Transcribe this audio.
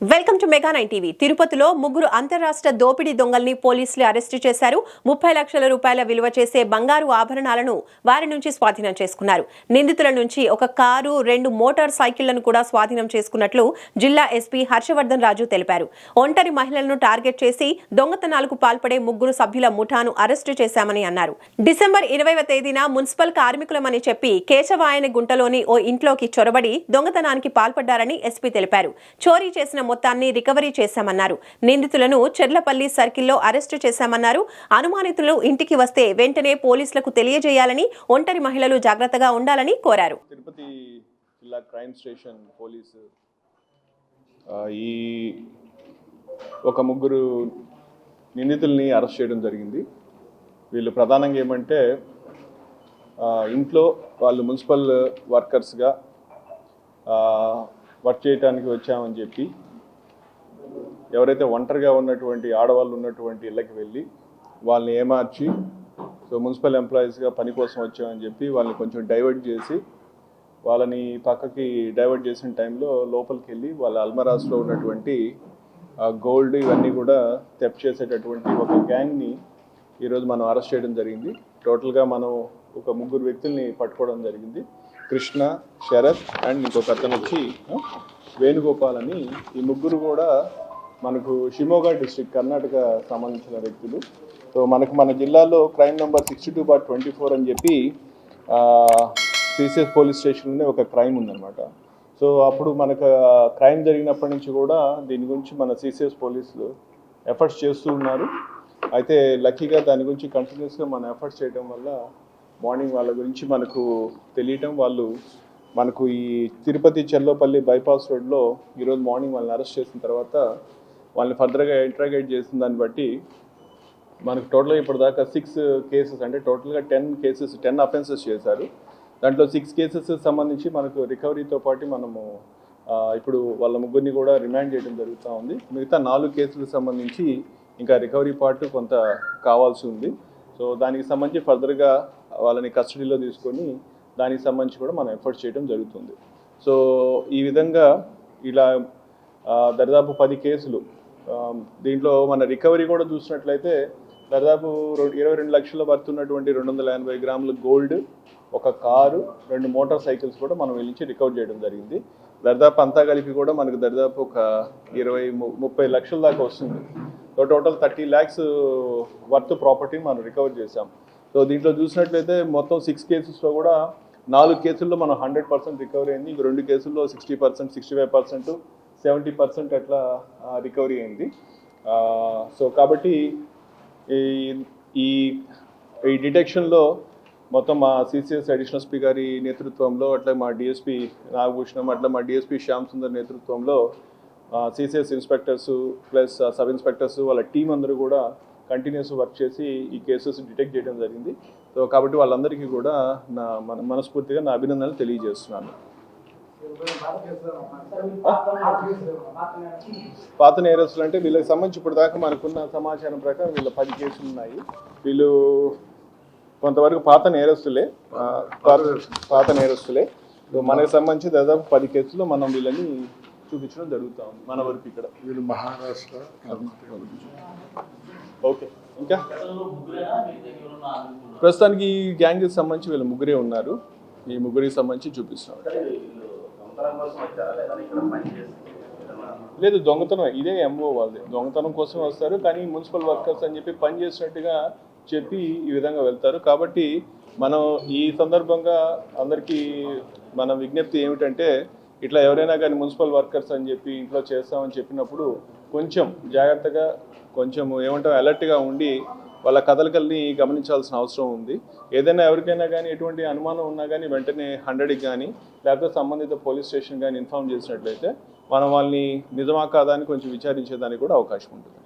Welcome to mega nine TV. తిరుపతిలో ముగ్గురు అంతరాష్ట్ర దోపిడీ దొంగల్ని పోలీసులు అరెస్టు చేశారు. ముప్పై లక్షల రూపాయల విలువ చేసే బంగారు ఆభరణాలను వారి నుంచి స్వాధీనం చేసుకున్నారు. నిందితుల నుంచి ఒక కారు రెండు మోటార్ సైకిళ్ళను కూడా స్వాధీనం చేసుకున్నట్లు జిల్లా ఎస్పీ హర్షవర్ధన్ రాజు తెలిపారు. ఒంటరి మహిళలను టార్గెట్ చేసి దొంగతనాలకు పాల్పడే ముగ్గురు సభ్యుల ముఠాను అరెస్టు చేశామని అన్నారు. డిసెంబర్ ఇరవైవ తేదీన మున్సిపల్ కార్మికులమని చెప్పి కేశవాయన గుంటలోని ఓ ఇంట్లోకి చొరబడి దొంగతనానికి పాల్పడ్డారని ఎస్పీ తెలిపారు. చోరీ చేసిన మొత్తాన్ని రికవరీ చేశామన్నారు. నిందితులను చెర్లపల్లి సర్కిల్లో అరెస్టు చేశామన్నారు. అనుమానితులు ఇంటికి వస్తే వెంటనే పోలీసులకు తెలియజేయాలని ఒంటరి మహిళలు జాగ్రత్తగా ఉండాలని కోరారు. తిరుపతి జిల్లా క్రైమ్ స్టేషన్ పోలీసు ఈ ఒక ముగ్గురు నిందితుల్ని అరెస్ట్ చేయడం జరిగింది. వీళ్ళు ప్రధానంగా ఏమంటే ఇంట్లో వాళ్ళు మున్సిపల్ వర్కర్స్గా వర్క్ చేయడానికి వచ్చామని చెప్పి ఎవరైతే ఒంటరిగా ఉన్నటువంటి ఆడవాళ్ళు ఉన్నటువంటి ఇళ్ళకి వెళ్ళి వాళ్ళని ఏమార్చి సో మున్సిపల్ ఎంప్లాయీస్గా పని కోసం వచ్చామని చెప్పి వాళ్ళని కొంచెం డైవర్ట్ చేసి వాళ్ళని పక్కకి డైవర్ట్ చేసిన టైంలో లోపలికి వెళ్ళి వాళ్ళ అల్మరాస్లో ఉన్నటువంటి గోల్డ్ ఇవన్నీ కూడా తెప్ చేసేటటువంటి ఒక గ్యాంగ్ని ఈరోజు మనం అరెస్ట్ చేయడం జరిగింది. టోటల్గా మనం ఒక ముగ్గురు వ్యక్తుల్ని పట్టుకోవడం జరిగింది. కృష్ణ శరత్ అండ్ ఇంకొక అతను వచ్చి వేణుగోపాల్ అని ఈ ముగ్గురు కూడా మనకు షిమోగా డిస్టిక్ కర్ణాటక సంబంధించిన వ్యక్తులు. సో మనకు మన జిల్లాలో crime number sixty two bar twenty four అని చెప్పి సిసిఎస్ పోలీస్ స్టేషన్లోనే ఒక క్రైమ్ ఉందన్నమాట. సో అప్పుడు మనకు క్రైమ్ జరిగినప్పటి నుంచి కూడా దీని గురించి మన సిసిఎస్ పోలీసులు ఎఫర్ట్స్ చేస్తూ ఉన్నారు. అయితే లక్కీగా దాని గురించి కంటిన్యూస్గా మనం ఎఫర్ట్స్ చేయడం వల్ల మార్నింగ్ వాళ్ళ గురించి మనకు తెలియటం వాళ్ళు మనకు ఈ తిరుపతి చెల్లోపల్లి బైపాస్ రోడ్లో ఈరోజు మార్నింగ్ వాళ్ళని అరెస్ట్ చేసిన తర్వాత వాళ్ళని ఫర్దర్గా ఇంట్రాగేట్ చేసిన దాన్ని బట్టి మనకు టోటల్గా ఇప్పటిదాకా దాకా సిక్స్ కేసెస్ అంటే టోటల్గా టెన్ కేసెస్ టెన్ అఫెన్సెస్ చేశారు. దాంట్లో సిక్స్ కేసెస్ సంబంధించి మనకు రికవరీతో పాటు మనము ఇప్పుడు వాళ్ళ ముగ్గురిని కూడా రిమాండ్ చేయడం జరుగుతూ ఉంది. మిగతా నాలుగు కేసులకు సంబంధించి ఇంకా రికవరీ పార్ట్ కొంత కావాల్సి ఉంది. సో దానికి సంబంధించి ఫర్దర్గా వాళ్ళని కస్టడీలో తీసుకొని దానికి సంబంధించి కూడా మనం ఎఫర్ట్ చేయడం జరుగుతుంది. సో ఈ విధంగా ఇలా దరిదాపు పది కేసులు Um, దీంట్లో మన రికవరీ కూడా చూసినట్లయితే దాదాపు ఇరవై రెండు లక్షల వర్త్ ఉన్నటువంటి రెండు వందల ఎనభై గ్రాముల గోల్డ్ ఒక కారు రెండు మోటార్ సైకిల్స్ కూడా మనం వెళ్ళి రికవర్ చేయడం జరిగింది. దరిదాపు అంతా కలిపి కూడా మనకు దరిదాపు ఒక ఇరవై ము- ముప్పై లక్షల దాకా వస్తుంది. So total thirty lakhs worth ప్రాపర్టీని మనం రికవర్ చేసాం సో దీంట్లో చూసినట్లయితే మొత్తం సిక్స్ కేసెస్లో కూడా నాలుగు కేసుల్లో మనం హండ్రెడ్ పర్సెంట్ రికవరీ అయింది. ఇంక రెండు కేసుల్లో sixty percent sixty five percent seventy percent అట్లా రికవరీ అయింది. సో కాబట్టి ఈ ఈ డిటెక్షన్లో మొత్తం మా సిసిఎస్ అడిషనల్ ఎస్పీ గారి నేతృత్వంలో అట్లా మా డిఎస్పీ నాగభూషణం అట్లా మా డిఎస్పీ శ్యామ్ సుందర్ నేతృత్వంలో CCS inspectors plus sub inspectors వాళ్ళ టీం అందరూ కూడా కంటిన్యూస్ వర్క్ చేసి ఈ కేసెస్ డిటెక్ట్ చేయడం జరిగింది. సో కాబట్టి వాళ్ళందరికీ కూడా నా మన మనస్ఫూర్తిగా నా అభినందనలు తెలియజేస్తున్నాను. పాత నేరస్తులు అంటే వీళ్ళకి సంబంధించి ఇప్పుడు దాకా మనకున్న సమాచారం ప్రకారం వీళ్ళ పది కేసులు ఉన్నాయి. వీళ్ళు కొంతవరకు పాత నేరస్తులే. పాత నేరస్తులే. మనకు సంబంధించి దాదాపు పది కేసులు మనం వీళ్ళని చూపించడం జరుగుతూ ఉంది. మన వరకు ఇక్కడ. వీళ్ళు మహారాష్ట్ర ఓకే. ఇంకా? ప్రస్తుతానికి ఈ గ్యాంగ్కి సంబంధించి వీళ్ళ ముగ్గురే ఉన్నారు. ఈ ముగ్గురికి సంబంధించి చూపిస్తున్నాం లేదు దొంగతనం ఇదే ఎంఓ వాళ్ళది. దొంగతనం కోసం వస్తారు కానీ మున్సిపల్ వర్కర్స్ అని చెప్పి పని చేసినట్టుగా చెప్పి ఈ విధంగా వెళ్తారు. కాబట్టి మనం ఈ సందర్భంగా అందరికీ మన విజ్ఞప్తి ఏమిటంటే ఇట్లా ఎవరైనా కానీ మున్సిపల్ వర్కర్స్ అని చెప్పి ఇంట్లో చేస్తామని చెప్పినప్పుడు కొంచెం జాగ్రత్తగా కొంచెం ఏమంటాం అలర్ట్గా ఉండి వాళ్ళ కదలికల్ని గమనించాల్సిన అవసరం ఉంది. ఏదైనా ఎవరికైనా కానీ ఎటువంటి అనుమానం ఉన్నా కానీ వెంటనే హండ్రెడ్కి కానీ లేకపోతే సంబంధిత పోలీస్ స్టేషన్ కానీ ఇన్ఫామ్ చేసినట్లయితే మనం వాళ్ళని నిజమా కాదా అని కొంచెం విచారించేదానికి కూడా అవకాశం ఉంటుంది.